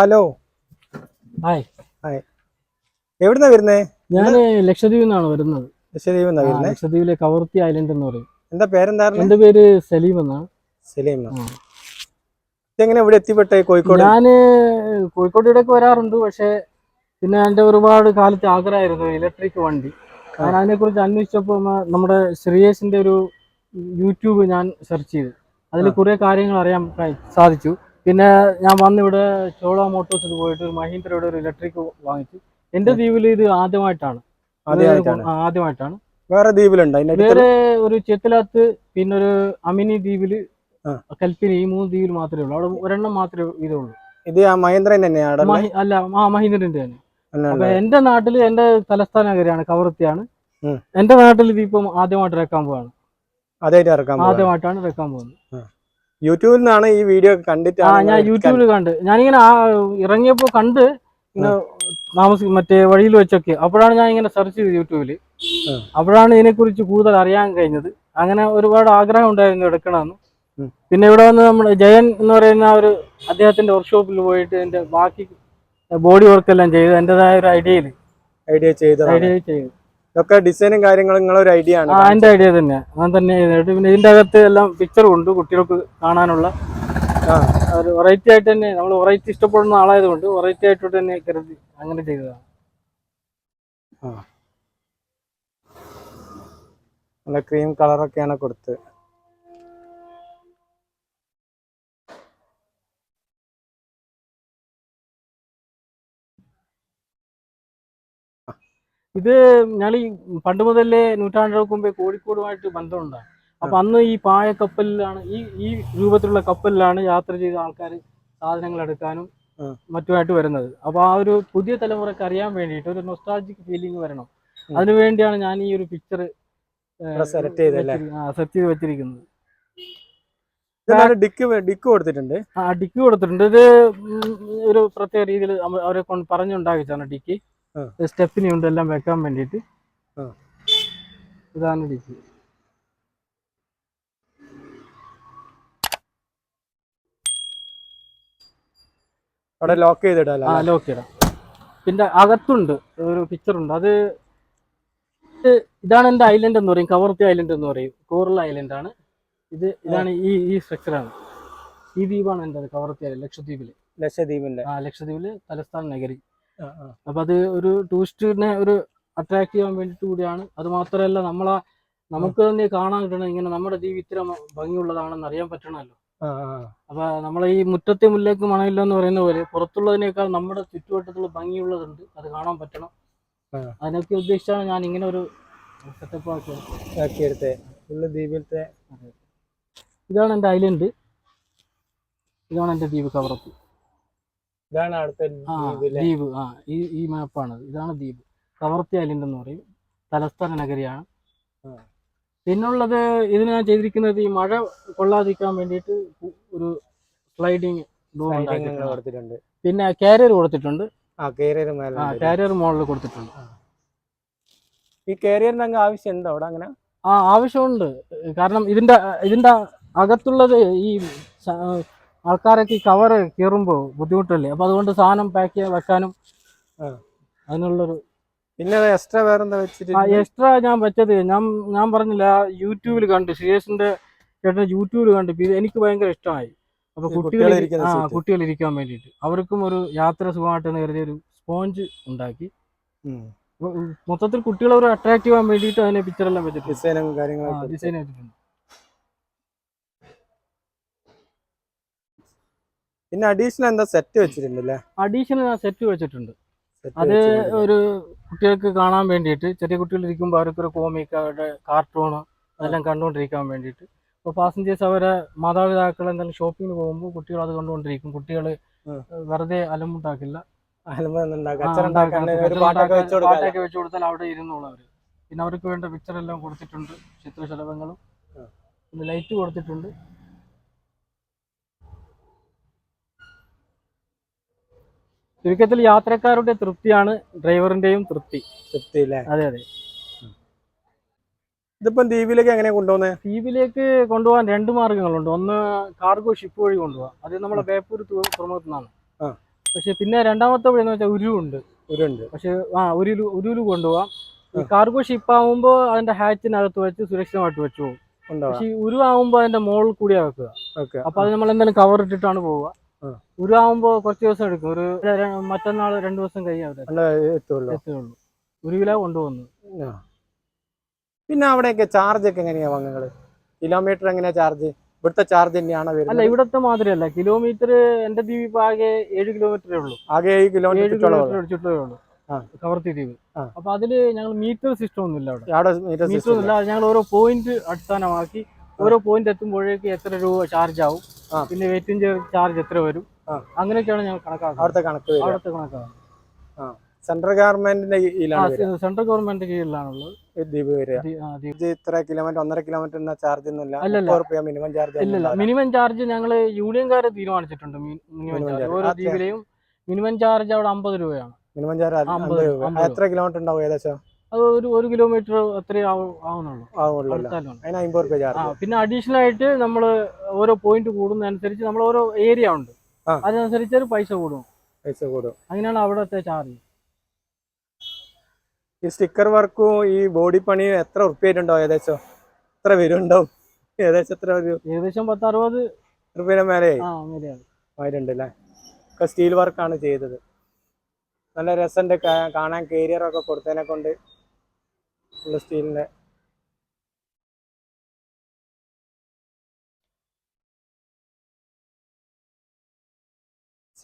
Hello. Hi. Hi. എവിടുന്നാ വരുന്നേ? ഞാൻ ലക്ഷദ്വീപിൽ നിന്നാണ് വരുന്നത്. ലക്ഷദ്വീപിൽ എന്നാ ആ, വരുന്നേ? ലക്ഷദ്വീപിലെ കവർത്തി ഐലൻഡ് എന്ന് പറയും. എന്താ പേരെന്തായിരുന്നു എന്റെ പേര് സലീം എന്നാണ്. സലീം. ആ. ഇതെങ്ങനെ ഇവിടെ എത്തിപ്പെട്ടെ കോഴിക്കോട്? ഞാൻ കോഴിക്കോട് ഇടയ്ക്ക് വരാറുണ്ട് പക്ഷെ പിന്നെ എന്റെ ഒരുപാട് കാലത്ത് ആഗ്രഹമായിരുന്നു ഇലക്ട്രിക് വണ്ടി. ഞാൻ അതിനെക്കുറിച്ച് അന്വേഷിച്ചപ്പോൾ മ- നമ്മുടെ ശ്രീയേഷിന്റെ ഒരു യൂട്യൂബ് ഞാൻ സെർച്ച് ചെയ്തു. അതിൽ കുറെ കാര്യങ്ങൾ അറിയാൻ സാധിച്ചു. പിന്നെ ഞാൻ വന്നിവിടെ ചോള മോട്ടോഴ്സിൽ പോയിട്ട് ഒരു മഹീന്ദ്രയുടെ ഒരു ഇലക്ട്രിക് വാങ്ങിച്ചു. എന്റെ ദ്വീപിൽ ഇത് ആദ്യമായിട്ടാണ്. ആദ്യമായിട്ടാണ്. വേറെ ദ്വീപിലുണ്ട്? വേറെ ഒരു ചെത്തിലാത്ത് പിന്നെ ഒരു അമിനി ദ്വീപിൽ. കൽപ്പിനി ഈ മൂന്ന് ദ്വീപിൽ മാത്രമേ ഉള്ളൂ. അവിടെ ഒരെണ്ണം മാത്രമേ ഇതുള്ളൂ. ഇത് ആ മഹേന്ദ്രൻ തന്നെയാണ് അല്ല ആ മഹീന്ദ്രന്റെ തന്നെ. അപ്പൊ എന്റെ നാട്ടിൽ എന്റെ തലസ്ഥാന നഗരിയാണ് കവറത്തിയാണ്. ഉം. എന്റെ നാട്ടിൽ ഇതിപ്പം ആദ്യമായിട്ട് ഇറക്കാൻ പോവാണ്. ആദ്യമായിട്ടാണ് ഇറക്കാൻ പോകുന്നത് യൂട്യൂബിൽ നിന്നാണ് ഈ വീഡിയോ ആ കണ്ടിട്ടാണ് ഞാൻ യൂട്യൂബിൽ കണ്ട്. ഞാനിങ്ങനെ ആ ഇറങ്ങിയപ്പോ കണ്ട് ഇങ്ങനെ താമസിക്കും മറ്റേ വഴിയിൽ വെച്ചൊക്കെ. അപ്പോഴാണ് ഞാൻ ഇങ്ങനെ സെർച്ച് ചെയ്തത് യൂട്യൂബിൽ അപ്പോഴാണ് അപ്പോഴാണ് ഇതിനെക്കുറിച്ച് കൂടുതൽ അറിയാൻ കഴിഞ്ഞത്. അങ്ങനെ ഒരുപാട് ആഗ്രഹം ഉണ്ടായിരുന്നു എടുക്കണമെന്ന്. പിന്നെ ഇവിടെ വന്ന് നമ്മൾ ജയൻ എന്ന് പറയുന്ന ഒരു അദ്ദേഹത്തിന്റെ വർക്ക്ഷോപ്പിൽ പോയിട്ട് എന്റെ ബാക്കി ബോഡി വർക്ക് എല്ലാം ചെയ്ത് എന്റേതായ ഒരു ഐഡിയയിൽ ഐഡിയ ചെയ്ത് ഐഡിയ ചെയ്തു. ഇതൊക്കെ ഡിസൈനും കാര്യങ്ങളും നിങ്ങളൊരു ഐഡിയ ആണ്. എന്റെ ഐഡിയ തന്നെ. ഞാൻ തന്നെ പിന്നെ ഇതിന്റെ അകത്ത് എല്ലാം പിക്ചറും ഉണ്ട് കുട്ടികൾക്ക് കാണാനുള്ള. ഒരു വെറൈറ്റി ആയിട്ട് തന്നെ നമ്മൾ വെറൈറ്റി ഇഷ്ടപ്പെടുന്ന ആളായത് കൊണ്ട് വെറൈറ്റി ആയിട്ട് തന്നെ കരുതി അങ്ങനെ ചെയ്തതാണ്. നല്ല ക്രീം കളറൊക്കെയാണ് കൊടുത്ത്. ഇത് ഞാൻ ഈ പണ്ട് മുതലേ നൂറ്റാണ്ടുകൾക്ക് മുമ്പേ കോഴിക്കോടുമായിട്ട് ബന്ധമുണ്ടാണ് അപ്പൊ അന്ന് ഈ പായ കപ്പലിലാണ് ഈ ഈ രൂപത്തിലുള്ള കപ്പലിലാണ് യാത്ര ചെയ്ത ആൾക്കാർ സാധനങ്ങൾ എടുക്കാനും മറ്റുമായിട്ട് വരുന്നത്. അപ്പൊ ആ ഒരു പുതിയ തലമുറയ്ക്ക് അറിയാൻ വേണ്ടിയിട്ട് ഒരു നൊസ്റ്റാൾജിക് ഫീലിംഗ് വരണം. അതിനുവേണ്ടിയാണ് അതിനു വേണ്ടിയാണ് ഞാൻ ഈ ഒരു പിക്ചർ സെലക്ട് ചെയ്ത് വെച്ചിരിക്കുന്നത്. ഡിക്ക് ഡിക്ക് കൊടുത്തിട്ടുണ്ട്? ആ ഡിക്കി കൊടുത്തിട്ടുണ്ട്. ഇത് ഒരു പ്രത്യേക രീതിയിൽ അവരെ കൊണ്ട് പറഞ്ഞുണ്ടാക്കിച്ചാണ് ഡിക്കി. സ്റ്റെപ്പിനി ഉണ്ട് എല്ലാം വെക്കാൻ വേണ്ടിയിട്ട്. ഇതാണ് ഡിക്കി അവിടെ ലോക്ക് ചെയ്തിടാ ആ ലോക്ക് ഇടാം പിന്നെ അകത്തുണ്ട് ഒരു പിക്ചർ ഉണ്ട്. അത് ഇതാണ് എന്റെ ഐലൻഡ് എന്ന് പറയും കവർത്തി ഐലൻഡ് എന്ന് പറയും. കോറൽ ഐലൻഡ് ആണ്. ഇത് ഇതാണ് ഈ ഈ സ്ട്രക്ചറാണ് ഈ ദ്വീപാണ് എന്റെ കവർത്തി ഐലൻഡ് ലക്ഷദ്വീപിൽ. ലക്ഷദ്വീപിന്റെ ആ ലക്ഷദ്വീപിൽ തലസ്ഥാന നഗരി. അപ്പൊ അത് ഒരു ടൂറിസ്റ്റിനെ ഒരു അട്രാക്ട് ചെയ്യാൻ വേണ്ടിട്ട് കൂടിയാണ്. അത് മാത്രമല്ല നമ്മളെ നമുക്ക് തന്നെ കാണാൻ കിട്ടണം ഇങ്ങനെ നമ്മുടെ ജീവി ഇത്ര ഭംഗിയുള്ളതാണെന്ന് അറിയാൻ പറ്റണമല്ലോ. അപ്പൊ നമ്മളെ ഈ മുറ്റത്തെ മുല്ലേക്ക് മണമില്ല എന്ന് പറയുന്ന പോലെ പുറത്തുള്ളതിനേക്കാൾ നമ്മുടെ ചുറ്റുവട്ടത്തുള്ള ഭംഗിയുള്ളതുണ്ട്. അത് കാണാൻ പറ്റണം. അതിനൊക്കെ ഉദ്ദേശിച്ചാണ് ഞാൻ ഇങ്ങനെ ഒരു സെറ്റപ്പ് ആക്കിയത് ആക്കിയെടുത്തേ. ഫുള്ള് ദ്വീപിലത്തെ ഇതാണ് എന്റെ ഐലൻഡ് ഇതാണ് എന്റെ ദ്വീപ് കവറപ്പ്. ഇതാണ് അടുത്ത ദ്വീപ് ആ ഈ ഈ മാപ്പാണ്. ഇതാണ് ദ്വീപ്. കവർത്തി ഐലൻഡ് എന്ന് പറയും. തലസ്ഥാന നഗരിയാണ്. പിന്നുള്ളത് ഇതിന് ഞാൻ ചെയ്തിരിക്കുന്നത് ഈ മഴ കൊള്ളാതിരിക്കാൻ വേണ്ടിയിട്ട് ഒരു സ്ലൈഡിങ് ഡോർ കൊടുത്തിട്ടുണ്ട്. പിന്നെ കാരിയർ കൊടുത്തിട്ടുണ്ട്. ആ കേരിയർ മോഡൽ കൊടുത്തിട്ടുണ്ട്. ഈ കാരിയറിന് അങ്ങ് ആവശ്യമുണ്ടോ അവിടെ അങ്ങനെ? ആ ആവശ്യമുണ്ട്. കാരണം ഇതിന്റെ ഇതിന്റെ അകത്തുള്ളത് ഈ ആൾക്കാരൊക്കെ ഈ കവർ കീറുമ്പോൾ ബുദ്ധിമുട്ടല്ലേ? അപ്പോൾ അതുകൊണ്ട് സാധനം പാക്ക് ചെയ്യാൻ വെക്കാനും അതിനുള്ളൊരു പിന്നെ എക്സ്ട്രാ വേറെന്താ വെച്ചിട്ട്? ആ എക്സ്ട്രാ ഞാൻ വെച്ചത് ഞാൻ ഞാൻ പറഞ്ഞില്ല യൂട്യൂബിൽ കണ്ട് ശ്രീയേഷിന്റെ ചേട്ടൻ യൂട്യൂബിൽ കണ്ട് ഇത് എനിക്ക് ഭയങ്കര ഇഷ്ടമായി. അപ്പൊ കുട്ടികൾ ആ കുട്ടികൾ ഇരിക്കാൻ വേണ്ടിയിട്ട്. അവർക്കും ഒരു യാത്ര സുഖമായിട്ടെന്ന് കരുതിയ ഒരു സ്പോഞ്ച് ഉണ്ടാക്കി. മൊത്തത്തിൽ കുട്ടികളെ ഒരു അട്രാക്റ്റീവ് ആവാൻ വേണ്ടിയിട്ട് അതിനെ പിക്ചർ എല്ലാം വെച്ചിട്ടുണ്ട്. ഡിസൈനും കാര്യങ്ങളൊക്കെ ഡിസൈൻ വെച്ചിട്ടുണ്ട് പിന്നെ അഡീഷണൽ എന്താ സെറ്റ് വെച്ചിട്ടുണ്ടല്ലേ? അഡീഷണൽ സെറ്റ് വെച്ചിട്ടുണ്ട്. അത് ഒരു കുട്ടികൾക്ക് കാണാൻ വേണ്ടിയിട്ട് ചെറിയ കുട്ടികൾ ഇരിക്കുമ്പോൾ അവർക്കൊരു കോമിക് അവരുടെ കാർട്ടൂൺ അതെല്ലാം കണ്ടുകൊണ്ടിരിക്കാൻ വേണ്ടിയിട്ട്. ഇപ്പോൾ പാസഞ്ചേഴ്സ് അവരെ മാതാപിതാക്കൾ എന്തെങ്കിലും ഷോപ്പിങ്ങിന് പോകുമ്പോൾ കുട്ടികൾ അത് കണ്ടുകൊണ്ടിരിക്കും. കുട്ടികൾ വെറുതെ ഒരു പാട്ടൊക്കെ വെച്ച് കൊടുത്താൽ അവിടെ ഇരുന്നുള്ളവർ പിന്നെ അവർക്ക് വേണ്ട പിക്ചർ എല്ലാം കൊടുത്തിട്ടുണ്ട്. ചിത്രശലഭങ്ങളും പിന്നെ ലൈറ്റ് കൊടുത്തിട്ടുണ്ട്. ചുരുക്കത്തിൽ യാത്രക്കാരുടെ തൃപ്തിയാണ് ഡ്രൈവറിന്റെയും തൃപ്തി. തൃപ്തി അല്ലേ അതെ അതെ. ഇതിപ്പം ദ്വീപിലേക്ക് എങ്ങനെ കൊണ്ടുപോകുന്നത് ദ്വീപിലേക്ക് കൊണ്ടുപോകാൻ രണ്ട് മാർഗങ്ങളുണ്ട്. ഒന്ന് കാർഗോ ഷിപ്പ് വഴി കൊണ്ടുപോകാം അത് നമ്മളെ ബേപ്പൂർ തുറമുഖത്തു നിന്നാണ് പക്ഷെ പിന്നെ രണ്ടാമത്തെ വഴി എന്ന് വെച്ചാൽ ഉരുവുണ്ട് ഉരുണ്ട്. പക്ഷെ ആ ഉരുലു ഉരുലു കൊണ്ടുപോകാം ഈ കാർഗോ ഷിപ്പ് ആകുമ്പോൾ അതിന്റെ ഹാച്ചിനകത്ത് വെച്ച് സുരക്ഷിതമായിട്ട് വെച്ചു പോകും പക്ഷെ ഈ ഉരുവാകുമ്പോൾ അതിന്റെ മുകളിൽ കൂടിയാ വെക്കുക. ഓക്കെ അപ്പൊ അത് നമ്മൾ എന്തായാലും കവർ ഇട്ടിട്ടാണ് പോവുക. ആ. ഉരുവാകുമ്പോൾ കുറച്ച് ദിവസം എടുക്കും. ഒരു മറ്റന്നാൾ രണ്ടു ദിവസം കഴിയാവില്ല എത്തുള്ളൂ. ഒരു ഉരുവിലാ കൊണ്ടുപോകുന്നത് ആ. പിന്നെ അവിടെയൊക്കെ ചാർജ് ഒക്കെ എങ്ങനെയാ വാങ്ങുന്നത്? കിലോമീറ്റർ എങ്ങനെയാ ചാർജ് ഇവിടുത്തെ ചാർജ് തന്നെയാണോ അല്ല ഇവിടത്തെ മാതിരിയല്ല. കിലോമീറ്റർ എന്റെ ദ്വീപ് ഇപ്പൊ ആകെ ഏഴ് കിലോമീറ്ററേ ഉള്ളൂ. ആകെ ഏഴ് കിലോമീറ്റർ ചുറ്റേ ഉള്ളൂ. കവർത്തി ദ്വീപ്. അപ്പൊ അതിൽ ഞങ്ങൾ മീറ്റർ സിസ്റ്റം ഒന്നുമില്ല അവിടെ. അവിടെ മീറ്റർ ഒന്നുമില്ല. ഞങ്ങൾ ഓരോ പോയിന്റ് അടിസ്ഥാനമാക്കി ഓരോ പോയിന്റ് എത്തുമ്പോഴേക്ക് എത്ര രൂപ ചാർജ് ആവും. പിന്നെ വെയിറ്റിംഗ് ചാർജ് എത്ര വരും. അങ്ങനെയൊക്കെയാണ് ഞങ്ങൾ കണക്കാക്കുന്നത്. അവിടുത്തെ കണക്ക് അവിടുത്തെ കണക്കാണ്. സെൻട്രൽ ഗവൺമെന്റിന്റെ കീഴിലാണ് സെൻട്രൽ ഗവൺമെന്റ് കീഴിലാണുള്ളത്. ദ്വീപ് വരിക. ഇത്ര കിലോമീറ്റർ ഒന്നര കിലോമീറ്റർ ചാർജ് ഒന്നുമില്ല. റുപ്യ മിനിമം ചാർജ് ഇല്ല മിനിമം ചാർജ് ഞങ്ങൾ യൂണിയൻകാരെ തീരുമാനിച്ചിട്ടുണ്ട്. Minimum charge. ഓരോ ദ്വീപിലെയും മിനിമം ചാർജ് അവിടെ അമ്പത് രൂപയാണ്. മിനിമം ചാർജ് എത്ര കിലോമീറ്റർ ഉണ്ടാവും ഏകദേശം? അത് ഒരു ഒരു കിലോമീറ്റർ അത്രേ ആവു- ആവുന്നുള്ളൂ. പിന്നെ അഡീഷണൽ ആയിട്ട് നമ്മൾ ഓരോ പോയിന്റ് കൂടുന്നതനുസരിച്ച് നമ്മൾ ഓരോ ഏരിയ ഉണ്ട്. അതിനനുസരിച്ച് ഒരു പൈസ കൂടും. പൈസ കൂടും. അങ്ങനെയാണ് അവിടത്തെ ചാർജ് ഈ സ്റ്റിക്കർ വർക്കും ഈ ബോഡി പണിയും എത്ര ഉറുപ്പ്യായിട്ടുണ്ടോ ഏകദേശം? എത്ര വരുണ്ടാവും ഏകദേശം എത്ര ഒരു ഏകദേശം പത്ത് അറുപത് റുപ്യയുടെ മേലെ ആയിട്ടുണ്ട് അല്ലേ? ഒക്കെ സ്റ്റീൽ വർക്കാണ് ചെയ്തത്. നല്ല രസമുണ്ട് കാണാൻ കേരിയർ ഒക്കെ കൊടുത്തതിനെ കൊണ്ട് ഉള്ള സ്റ്റീലിന്റെ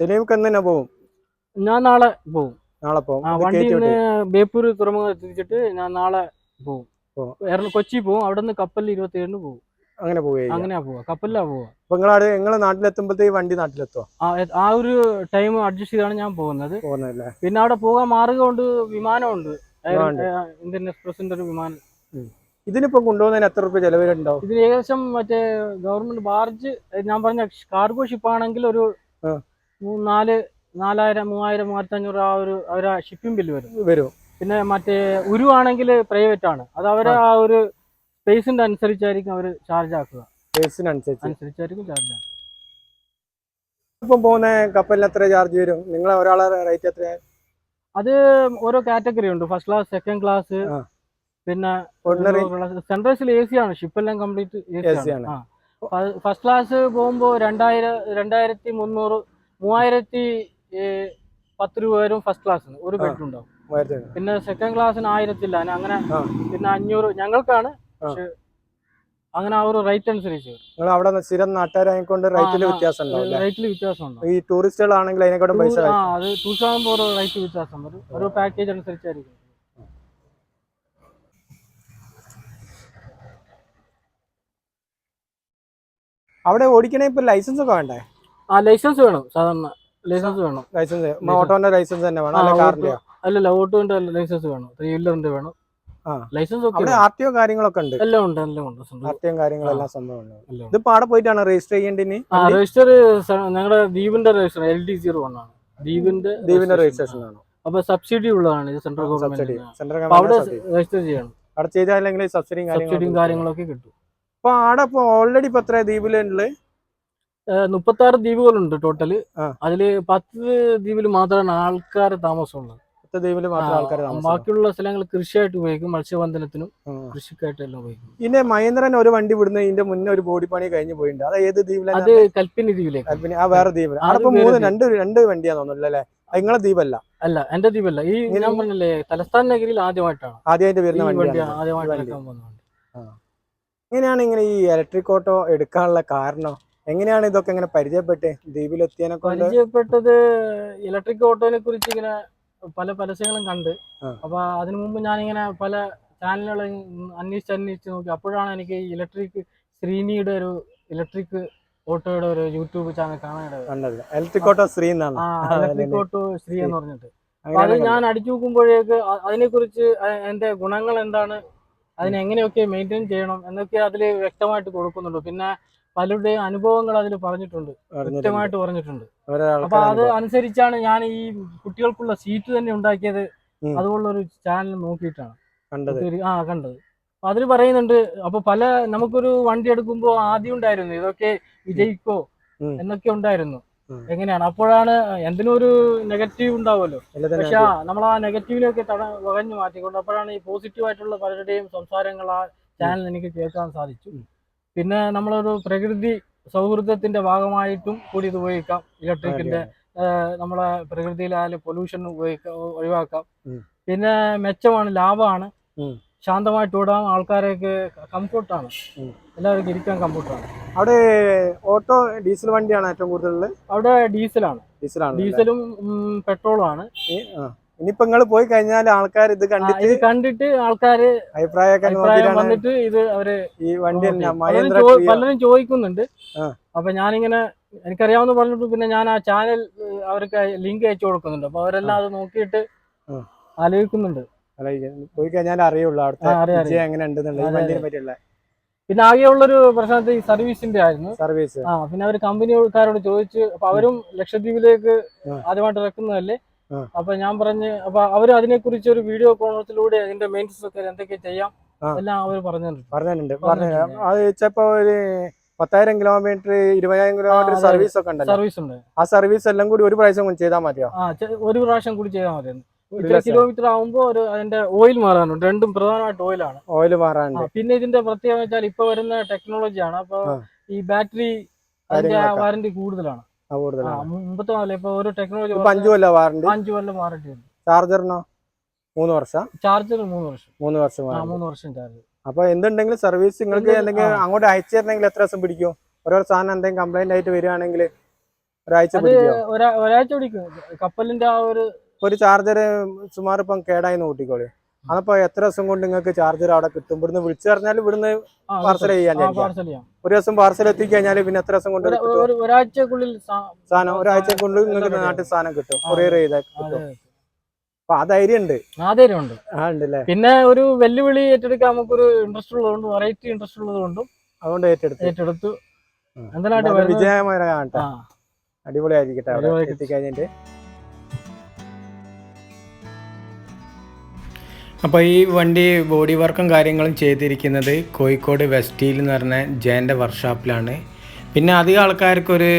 സലീം തന്നെ പോവും? ഞാൻ നാളെ പോവും. നാളെ പോവും. വണ്ടി. ബേപ്പൂർ തുറമുഖം എത്തിച്ചിട്ട് ഞാൻ നാളെ പോവും. കൊച്ചി പോവും. അവിടെ നിന്ന് കപ്പലിൽ ഇരുപത്തി ഏഴിന് പോവും. അങ്ങനെ പോവുക അങ്ങനെയാ പോവാ കപ്പലിലാ പോവാ അപ്പൊ നിങ്ങളാട് നിങ്ങളെ നാട്ടിലെത്തുമ്പോഴത്തേ വണ്ടി നാട്ടിലെത്തുവോ? ആ ഒരു ടൈം അഡ്ജസ്റ്റ് ചെയ്താണ് ഞാൻ പോകുന്നത്. പിന്നെ അവിടെ പോകാൻ മാർഗമുണ്ട് വിമാനമുണ്ട്. ഇന്ത്യൻ എക്സ്പ്രസിന്റെ ഒരു വിമാനം. ഇതിനിപ്പോ കൊണ്ടുപോകുന്നതിന് എത്ര റുപ്യ ചെലവിലുണ്ടാവും ഇതിന് ഏകദേശം മറ്റേ ഗവൺമെന്റ് ബാർജ് ഞാൻ പറഞ്ഞ കാർഗോ ഷിപ്പ് ആണെങ്കിൽ ഒരു നാല് നാലായിരം മൂവായിരം മൂവായിരത്തി അഞ്ഞൂറ് ആ ഒരു അവരെ ഷിപ്പിംഗ് ബില്ല് വരും. വരും. പിന്നെ മറ്റേ ഉരു ആണെങ്കിൽ പ്രൈവറ്റ് ആണ്. അത് അവരെ ആ. ഒരു സ്പേസിന്റെ അനുസരിച്ചായിരിക്കും അവർ ചാർജ് ആക്കുക. അനുസരിച്ചായിരിക്കും ചാർജ് ആക്കുക. ഇപ്പം പോകുന്ന കപ്പലിന് എത്ര ചാർജ് വരും? നിങ്ങൾ ഒരാളെ റേറ്റ് എത്ര അത് ഓരോ കാറ്റഗറി ഉണ്ട്. ഫസ്റ്റ് ക്ലാസ് സെക്കൻഡ് ക്ലാസ് പിന്നെ ഓർഡിനറി സെൻട്രൽസിൽ എ സി ആണ്. ഷിപ്പ് എല്ലാം കംപ്ലീറ്റ് എ സി ആണ്. ഫസ്റ്റ് ക്ലാസ് പോകുമ്പോൾ രണ്ടായിരം രണ്ടായിരത്തി മുന്നൂറ് മൂവായിരത്തി പത്ത് രൂപ വരും ഫസ്റ്റ് ക്ലാസ്സിന് ഒരു ബെഡ് ഉണ്ടാവും. പിന്നെ സെക്കൻഡ് ക്ലാസ്സിന് ആയിരത്തില്ല. അങ്ങനെ. പിന്നെ അഞ്ഞൂറ് ഞങ്ങൾക്കാണ്. പക്ഷെ അങ്ങനെ ആ ഒരു റേറ്റ് അനുസരിച്ച്. നിങ്ങൾ അവിടെ സ്ഥിരം നാട്ടുകാരായിക്കൊണ്ട് റേറ്റിൽ വ്യത്യാസം ഉണ്ടാവും റേറ്റിൽ വ്യത്യാസമുണ്ട്. ഈ ടൂറിസ്റ്റുകളാണെങ്കിൽ അതിനെക്കാട്ടും പൈസ ആ അത് ടൂറിസ്റ്റ് ആകുമ്പോൾ ഓരോ റേറ്റ് വ്യത്യാസം. വരും ഓരോ പാക്കേജ് അനുസരിച്ചായിരിക്കും. അവിടെ ഓടിക്കണേ ഇപ്പൊ ലൈസൻസ് ഒക്കെ വേണ്ടേ? ആ ലൈസൻസ് വേണം സാധാരണ ലൈസൻസ് വേണം. ലൈസൻസ് ഓട്ടോന്റെ ലൈസൻസ് തന്നെ വേണം അല്ല അല്ലല്ല ഓട്ടോന്റെ ലൈസൻസ് വേണം. ത്രീ വീലറിന്റെ വേണം. ലൈസൻസ് അവിടെ ആർ ടി ഒ കാര്യങ്ങളൊക്കെ ഉണ്ട്. എല്ലാം ഉണ്ട് എല്ലാം ഉണ്ട്. ആർ ടി ഒ കാര്യങ്ങളെല്ലാം സംഭവം ഉണ്ട്. ഉണ്ട്. ഇതിപ്പോ അവിടെ പോയിട്ടാണ് രജിസ്റ്റർ ചെയ്യേണ്ടിനി ആ രജിസ്റ്റർ ഞങ്ങളുടെ ദ്വീപിന്റെ രജിസ്റ്റർ എൽ ഡി സീറോ ആണ്. ദ്വീപിന്റെ ദ്വീപിന്റെ രജിസ്ട്രേഷൻ ആണ്. അപ്പൊ സബ്സിഡി ഉള്ളതാണ് ഇത് സെൻട്രൽ ഗവൺമെന്റ് സെൻട്രൽ അവിടെ രജിസ്റ്റർ ചെയ്യണം. അവിടെ ചെയ്താലെങ്കിൽ സബ്സിഡിയും സബ്സിഡിയും കാര്യങ്ങളൊക്കെ കിട്ടും. അപ്പൊ അവിടെ ഇപ്പൊ ഓൾറെഡി ഇപ്പൊ എത്ര ദ്വീപിലുണ്ട് മുപ്പത്തി ആറ് ദ്വീപുകളുണ്ട് ടോട്ടൽ അതിൽ പത്ത് ദ്വീപിൽ മാത്രമാണ് ആൾക്കാർ താമസമുള്ളത്. പത്ത് ദ്വീപിൽ മാത്രം ആൾക്കാർ ബാക്കിയുള്ള സ്ഥലങ്ങൾ കൃഷിയായിട്ട് ഉപയോഗിക്കും മത്സ്യബന്ധനത്തിനും കൃഷിക്കായിട്ട് എല്ലാം ഉപയോഗിക്കും. പിന്നെ മഹേന്ദ്രൻ ഒരു വണ്ടി വിടുന്ന ഇതിന്റെ മുന്നേ ഒരു ബോഡി പണി കഴിഞ്ഞ് പോയിട്ടുണ്ട്. അത് ഏത് അത് കൽപ്പിനി ദ്വീപിലേക്ക്. കൽപ്പിനി ആ വേറെ ദ്വീപ് അവിടെ മൂന്ന് രണ്ട് രണ്ട് വണ്ടിയാന്ന് തോന്നുന്നു അല്ലേ? നിങ്ങളെ ദ്വീപല്ല. അല്ല എന്റെ ദ്വീപല്ല. ഈ ഞാൻ പറഞ്ഞല്ലേ തലസ്ഥാന നഗരിയിൽ ആദ്യമായിട്ടാണ്. ആദ്യമായിട്ട് വരുന്ന വണ്ടി വണ്ടിയാണ് ആദ്യമായിട്ട് എങ്ങനെയാണ് ഇങ്ങനെ ഈ ഇലക്ട്രിക് ഓട്ടോ എടുക്കാനുള്ള കാരണം? എങ്ങനെയാണ് ഇതൊക്കെ ഇങ്ങനെ പരിചയപ്പെട്ട് ദ്വീപിലെത്തിയതിനെ കൊണ്ട്? പരിചയപ്പെട്ടത് ഇലക്ട്രിക് ഓട്ടോനെ കുറിച്ച് ഇങ്ങനെ പല പരസ്യങ്ങളും കണ്ട്. അപ്പൊ അതിനു മുമ്പ് ഞാനിങ്ങനെ പല ചാനലുകളും അന്വേഷിച്ച് അന്വേഷിച്ച് നോക്കി. അപ്പോഴാണ് എനിക്ക് ഇലക്ട്രിക് ശ്രീനിയുടെ ഒരു ഇലക്ട്രിക് ഓട്ടോയുടെ ഒരു യൂട്യൂബ് ചാനൽ കാണാനിടയത് കണ്ടത്. ഇലക്ട്രിക് ഓട്ടോ ശ്രീ എന്നാണ്. ഇലക്ട്രിക് ഓട്ടോ ശ്രീ എന്ന് പറഞ്ഞിട്ട്. അത് ഞാൻ അടിച്ചു നോക്കുമ്പോഴേക്ക് അതിനെക്കുറിച്ച് എന്റെ ഗുണങ്ങൾ എന്താണ് അതിനെങ്ങനെയൊക്കെ മെയിന്റെയിൻ ചെയ്യണം എന്നൊക്കെ അതിൽ വ്യക്തമായിട്ട് കൊടുക്കുന്നുണ്ട്. പിന്നെ പലരുടെയും അനുഭവങ്ങൾ അതിൽ പറഞ്ഞിട്ടുണ്ട്. കൃത്യമായിട്ട് പറഞ്ഞിട്ടുണ്ട്. അപ്പൊ അത് അനുസരിച്ചാണ് ഞാൻ ഈ കുട്ടികൾക്കുള്ള സീറ്റ് തന്നെ ഉണ്ടാക്കിയത്. അതുപോലുള്ള ഒരു ചാനൽ നോക്കിയിട്ടാണ്. ആ കണ്ടത്. അപ്പൊ അതിൽ പറയുന്നുണ്ട് അപ്പൊ പല നമുക്കൊരു വണ്ടി എടുക്കുമ്പോ ആദ്യം ഉണ്ടായിരുന്നു ഇതൊക്കെ വിജയിക്കോ എന്നൊക്കെ ഉണ്ടായിരുന്നു. എങ്ങനെയാണ്? അപ്പോഴാണ് എന്തിനും ഒരു നെഗറ്റീവ് ഉണ്ടാവുമല്ലോ പക്ഷെ നമ്മൾ ആ നെഗറ്റീവിലൊക്കെ തട വകഞ്ഞു മാറ്റിക്കൊണ്ട് അപ്പോഴാണ് ഈ പോസിറ്റീവ് ആയിട്ടുള്ള പലരുടെയും സംസാരങ്ങൾ ആ ചാനൽ എനിക്ക് കേൾക്കാൻ സാധിച്ചു. പിന്നെ നമ്മളൊരു പ്രകൃതി സൗഹൃദത്തിന്റെ ഭാഗമായിട്ടും കൂടി ഇത് ഉപയോഗിക്കാം. ഇലക്ട്രിക്കിന്റെ നമ്മളെ പ്രകൃതിയിലായാലും പൊല്യൂഷൻ ഉപയോഗിക്കാം ഒഴിവാക്കാം. പിന്നെ മെച്ചമാണ് ലാഭമാണ്. ശാന്തമായിട്ട് ഓടാം ആൾക്കാരൊക്കെ കംഫർട്ടാണ്. എല്ലാവർക്കും ഇരിക്കാൻ കംഫർട്ടാണ്. അവിടെ ഓട്ടോ ഡീസൽ വണ്ടിയാണ് ഏറ്റവും കൂടുതൽ അവിടെ ഡീസലാണ്. ഡീസലാണ് ഡീസലും പെട്രോളും ആണ് ഇനിയിപ്പോ നിങ്ങൾ പോയി കഴിഞ്ഞാൽ ആൾക്കാർ ഇത് കണ്ടിട്ട് കണ്ടിട്ട് ആൾക്കാര് അഭിപ്രായമൊക്കെ അഭിപ്രായം വന്നിട്ട് ഇത് അവർ ഈ വണ്ടി മഹേന്ദ്ര. പലരും ചോദിക്കുന്നുണ്ട്. അപ്പൊ ഞാനിങ്ങനെ എനിക്കറിയാവുന്ന പറഞ്ഞിട്ട് പിന്നെ ഞാൻ ആ ചാനൽ അവർക്ക് ലിങ്ക് അയച്ചു കൊടുക്കുന്നുണ്ട്. അപ്പൊ അവരെല്ലാം അത് നോക്കിയിട്ട്. ആലോചിക്കുന്നുണ്ട്. പോയി കഴിഞ്ഞാൽ അറിയുള്ളൂ അവിടുത്തെ എങ്ങനെ ഉണ്ടെന്നുള്ള ഈ പറ്റിയുള്ള. പിന്നെ ആകെയുള്ളൊരു പ്രശ്നത്തിൽ ഈ സർവീസിന്റെ ആയിരുന്നു. സർവീസ്. ആ പിന്നെ അവർ കമ്പനിക്കാരോട് ചോദിച്ച് അപ്പൊ അവരും ലക്ഷദ്വീപിലേക്ക്. ആദ്യമായിട്ട് ഇറക്കുന്നതല്ലേ. അപ്പൊ ഞാൻ പറഞ്ഞ് അപ്പൊ അവർ അതിനെക്കുറിച്ച് ഒരു വീഡിയോ കോൺഫറൻസിലൂടെ അതിന്റെ മെയിൻസ് ഒക്കെ എന്തൊക്കെ ചെയ്യാം എല്ലാം അവർ പറഞ്ഞിട്ടുണ്ട്. പറഞ്ഞിട്ടുണ്ട്. പറഞ്ഞു. അത് വെച്ചപ്പോ ഒരു പത്തായിരം കിലോമീറ്റർ ഇരുപതിനായിരം കിലോമീറ്റർ സർവീസ് ഒക്കെ ഉണ്ട് സർവീസ് ഉണ്ട്. ആ സർവീസ് എല്ലാം കൂടി ഒരു പ്രാവശ്യം കൂടി ചെയ്താൽ മതിയോ? ഒരു പ്രാവശ്യം കൂടി ചെയ്താൽ മതി. ഇത്ര കിലോമീറ്റർ ആകുമ്പോൾ ഒരു അതിന്റെ ഓയിൽ മാറാനുണ്ട്. രണ്ടും പ്രധാനമായിട്ട് ഓയിലാണ് ഓയിൽ മാറാനുണ്ട്. പിന്നെ ഇതിന്റെ പ്രത്യേകത വെച്ചാൽ ഇപ്പൊ വരുന്ന ടെക്നോളജിയാണ് അപ്പൊ. ഈ ബാറ്ററി അതിന്റെ. വാറന്റി കൂടുതലാണ്. മുമ്പത്തെ പോലെ ഇപ്പൊ ഒരു ടെക്നോളജി ഇപ്പൊ അഞ്ചു കൊല്ലം വാറണ്ടി അഞ്ചു കൊല്ലം വാറന്റി ഉണ്ട്. ചാർജറിനോ മൂന്ന് വർഷം? ചാർജർ മൂന്ന് വർഷം. മൂന്ന് വർഷം മൂന്ന് വർഷം ചാർജ് അപ്പൊ എന്തുണ്ടെങ്കിലും സർവീസ് നിങ്ങൾക്ക് എന്തെങ്കിലും- അങ്ങോട്ട് അയച്ചു തരണമെങ്കിൽ എത്ര ദിവസം പിടിക്കും? ഓരോ സാധനം എന്തെങ്കിലും കംപ്ലൈന്റ് ആയിട്ട് വരികയാണെങ്കിൽ ഒരാഴ്ച ഒരാഴ്ച പിടിക്കും. കപ്പലിന്റെ ആ ഒരു ഒരു ചാർജർ സുമാർ ഇപ്പം കേടായി നോട്ടിക്കോളി അതപ്പോ എത്ര ദിവസം കൊണ്ട് നിങ്ങൾക്ക് ചാർജർ അവിടെ കിട്ടും? ഇവിടുന്ന് വിളിച്ചു പറഞ്ഞാൽ ഇവിടുന്ന് പാർസൽ ചെയ്യാൻ ചെയ്യാം. ഒരു ദിവസം പാർസൽ എത്തിക്കഴിഞ്ഞാൽ പിന്നെ എത്ര ദിവസം കൊണ്ട് ഒരു- ഒരാഴ്ചക്കുള്ളിൽ സാധനം ഒരാഴ്ച കൊണ്ട് നിങ്ങൾക്ക് നാട്ടിൽ സാധനം കിട്ടും. കൊറിയർ ചെയ്ത കിട്ടും. അപ്പൊ ആ ധൈര്യം ഉണ്ട്. ആദ്യമുണ്ട് ആ ഉണ്ട് പിന്നെ ഒരു വെല്ലുവിളി ഏറ്റെടുക്കാൻ നമുക്കൊരു ഇൻട്രസ്റ്റ് ഉള്ളതുകൊണ്ട് വെറൈറ്റി ഇൻട്രസ്റ്റ് ഉള്ളതുകൊണ്ടും അതുകൊണ്ട് ഏറ്റെടുത്തു. ഏറ്റെടുത്തു. എന്തായാലും വിജയമായ അടിപൊളിയായിരിക്കട്ടെ അടിപൊളിയായിരിക്കട്ടെ. എത്തിക്കഴിഞ്ഞിട്ട്. അപ്പോൾ ഈ വണ്ടി ബോഡി വർക്കും കാര്യങ്ങളും ചെയ്തിരിക്കുന്നത് കോഴിക്കോട് വെസ്റ്റീൽ എന്ന് പറഞ്ഞ ജയന്റെ വർക്ക്ഷോപ്പിലാണ്. പിന്നെ അധികം ആൾക്കാർക്കൊരു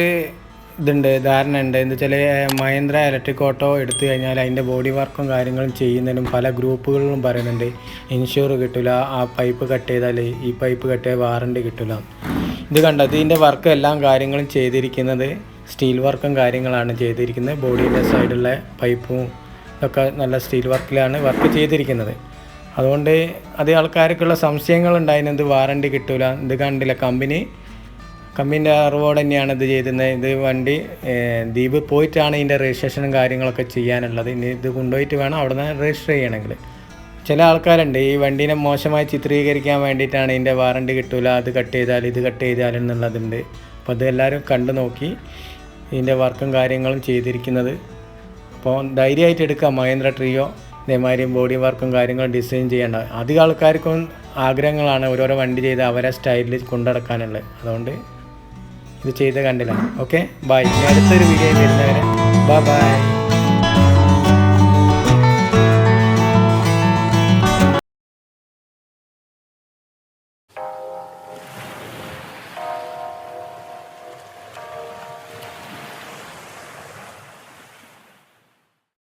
ഇതുണ്ട് ധാരണ ഉണ്ട്. എന്ന് വെച്ചാൽ മഹേന്ദ്ര ഇലക്ട്രിക് ഓട്ടോ എടുത്തു കഴിഞ്ഞാൽ അതിന്റെ ബോഡി വർക്കും കാര്യങ്ങളും ചെയ്യുന്നതിനും പല ഗ്രൂപ്പുകളിലും പറയുന്നുണ്ട്. ഇൻഷുർ കിട്ടില്ല ആ പൈപ്പ് കട്ട് ചെയ്താൽ ഈ പൈപ്പ് കട്ട് ചെയ്താൽ വാറണ്ടി കിട്ടില്ല ഇത് കണ്ടോ? ഇതിന്റെ വർക്ക് എല്ലാം കാര്യങ്ങളും ചെയ്തിരിക്കുന്നത് സ്റ്റീൽ വർക്കും കാര്യങ്ങളാണ് ചെയ്തിരിക്കുന്നത്. ബോഡീന്റെ സൈഡിലെ പൈപ്പും ഒക്കെ നല്ല സ്റ്റീൽ വർക്കിലാണ് വർക്ക് ചെയ്തിരിക്കുന്നത്. അതുകൊണ്ട് അതേ ആൾക്കാർക്കുള്ള സംശയങ്ങളുണ്ടായിരുന്നു ഇത് വാറണ്ടി കിട്ടൂല. ഇത് കണ്ടില്ല. കമ്പനി കമ്പനീന്റെ അറിവോട് തന്നെയാണ് ഇത് ചെയ്തിരുന്നത് ഇത് വണ്ടി ദ്വീപ് പോയിട്ടാണ് ഇതിന്റെ രജിസ്ട്രേഷനും കാര്യങ്ങളൊക്കെ ചെയ്യാനുള്ളത്. ഇനി ഇത് കൊണ്ടുപോയിട്ട് വേണം അവിടെ നിന്ന് രജിസ്റ്റർ ചെയ്യണമെങ്കിൽ. ചില ആൾക്കാരുണ്ട്. ഈ വണ്ടീനെ മോശമായി ചിത്രീകരിക്കാൻ വേണ്ടിയിട്ടാണ് ഇതിന്റെ വാറണ്ടി കിട്ടൂല. അത് കട്ട് ചെയ്താൽ ഇത് കട്ട് ചെയ്താൽ എന്നുള്ളതുണ്ട്. അപ്പോൾ അത് എല്ലാവരും കണ്ടു നോക്കി ഇതിന്റെ വർക്കും കാര്യങ്ങളും ചെയ്തിരിക്കുന്നത്. അപ്പോൾ ധൈര്യമായിട്ട് എടുക്കാം. മഹേന്ദ്ര ട്രിയോ ഇതേമാതിരി ബോഡി വർക്കും കാര്യങ്ങളും ഡിസൈൻ ചെയ്യേണ്ട. അധികം ആൾക്കാർക്കും ആഗ്രഹങ്ങളാണ് ഓരോരോ വണ്ടി ചെയ്ത് അവരെ സ്റ്റൈലിൽ കൊണ്ടുനടക്കാനുള്ളത് അതുകൊണ്ട് ഇത് ചെയ്ത് കണ്ടില്ല. ഓക്കെ ബൈ അടുത്തൊരു വീഡിയോ വരുന്നവരെ. Bye bye